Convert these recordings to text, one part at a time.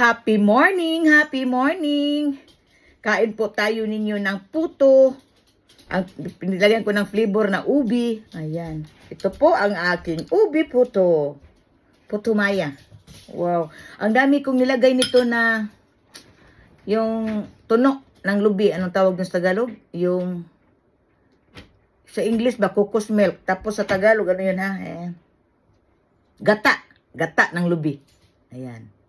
Happy morning! Happy morning! Kain po tayo ninyo ng puto. Ang pinilagyan ko ng flavor na ubi. Ayan. Ito po ang aking ubi puto. Puto maya. Wow. Ang dami kong nilagay nito na yung tuno ng lubi. Anong tawag ng Tagalog? Yung sa English ba, cocos milk. Tapos sa Tagalog, ano yun ha? Eh, gata. Gata ng lubi. Ayan.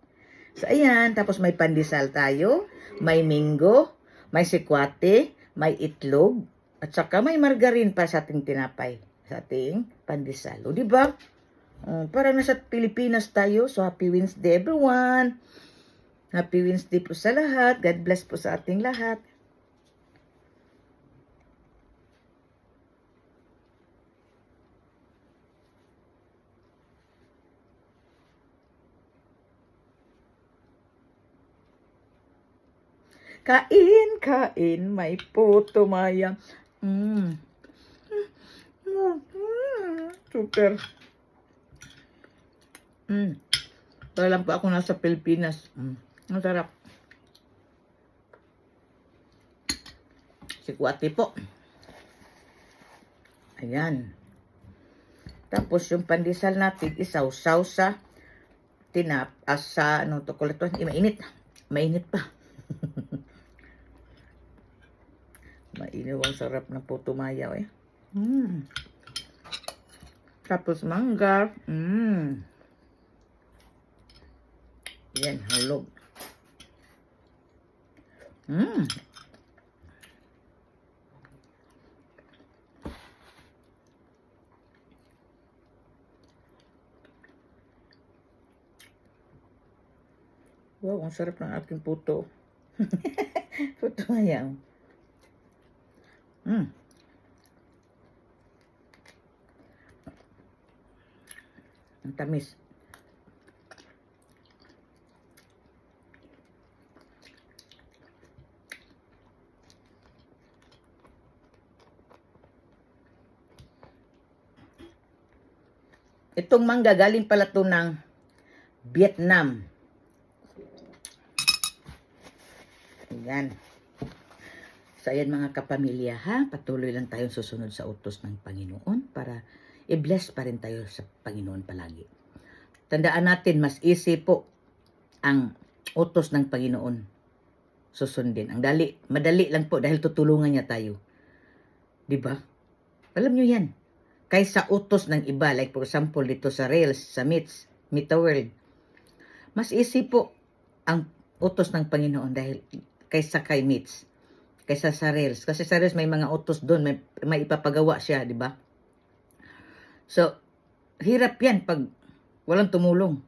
So, ayan. Tapos may pandesal tayo. May minggo. May sikwate. May itlog. At saka may margarine pa sa ating tinapay. Sa ating pandesal. O, di ba? Uh, para nasa Pilipinas tayo. So, happy Wednesday everyone. Happy Wednesday po sa lahat. God bless po sa ating lahat. Kain, kain, may puto maya. Mm. Super. Mm. Para lang po ako nasa Pilipinas. Mm. Ang sarap. Sikwati po. Ayan. Tapos yung pandesal natin, isaw-saw sa tinap, ah, sa, ano to, hindi mainit. Mainit pa. Mainit ang sarap ng puto mayaw eh. Mm. Tapos mangga. Mm. Yan, hulog. Mm. Wow, ang sarap ng aking puto. puto mayaw. Mm. Ang tamis. Itong mangga galing pala to ng Vietnam. Ayan. So, ayan mga kapamilya ha, patuloy lang tayong susunod sa utos ng Panginoon para i-bless pa rin tayo sa Panginoon palagi. Tandaan natin, mas easy po ang utos ng Panginoon susundin. Ang dali, madali lang po dahil tutulungan niya tayo. 'Di ba? Alam niyo 'yan. Kaysa utos ng iba, like for example dito sa Rails, sa Meets, Meta World, mas easy po ang utos ng Panginoon dahil kaysa kay Meets kaysa sa Rails. Kasi sa Rails may mga utos doon, may, may ipapagawa siya, di ba? So, hirap yan pag walang tumulong.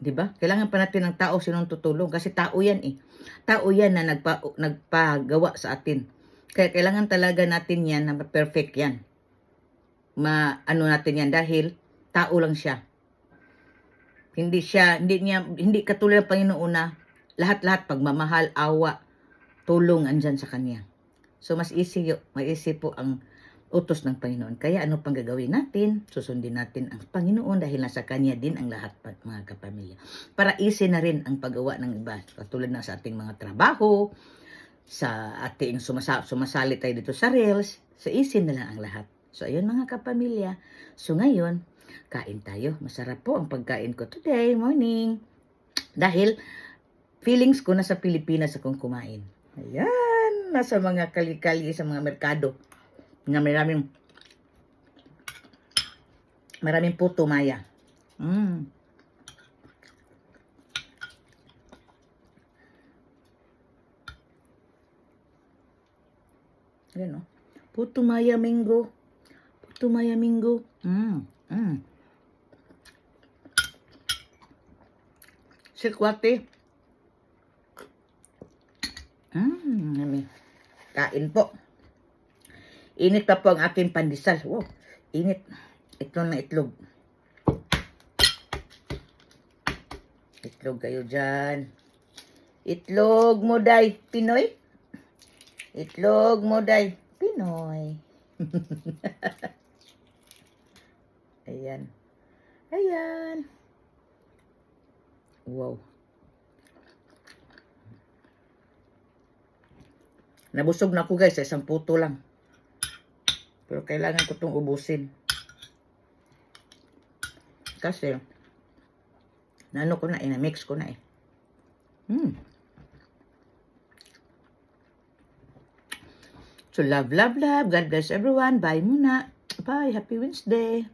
Di ba? Kailangan pa natin ng tao sinong tutulong. Kasi tao yan eh. Tao yan na nagpa, nagpagawa sa atin. Kaya kailangan talaga natin yan na perfect yan. Ma, ano natin yan dahil tao lang siya. Hindi siya, hindi niya, hindi katulad ng Panginoon na lahat-lahat pagmamahal, awa, tulong andyan sa kanya. So, mas easy, mas easy po ang utos ng Panginoon. Kaya ano pang gagawin natin? Susundin natin ang Panginoon dahil nasa Kanya din ang lahat mga kapamilya. Para easy na rin ang paggawa ng iba. Katulad na sa ating mga trabaho, sa ating sumasa sumasali tayo dito sa Reels, so easy na lang ang lahat. So ayun mga kapamilya. So ngayon, kain tayo. Masarap po ang pagkain ko today, morning. Dahil feelings ko nasa Pilipinas akong kumain. Ayan, nasa mga kali-kali sa mga merkado na maraming maraming puto maya. Mm. Ayan o. Puto maya mango. Puto maya mango. Mm. Mm. Sikwate. Mm. Kain po. Init pa po ang aking pandesal. Wow, init. Ito na itlog. Itlog kayo dyan. Itlog mo, day. Pinoy? Itlog mo, day. Pinoy. Ayan. Ayan. Wow. Nabusog na ako guys sa isang puto lang. Pero kailangan ko itong ubusin. Kasi, nano ko na eh, na-mix ko na eh. Hmm. So, love, love, love. God bless everyone. Bye muna. Bye. Happy Wednesday.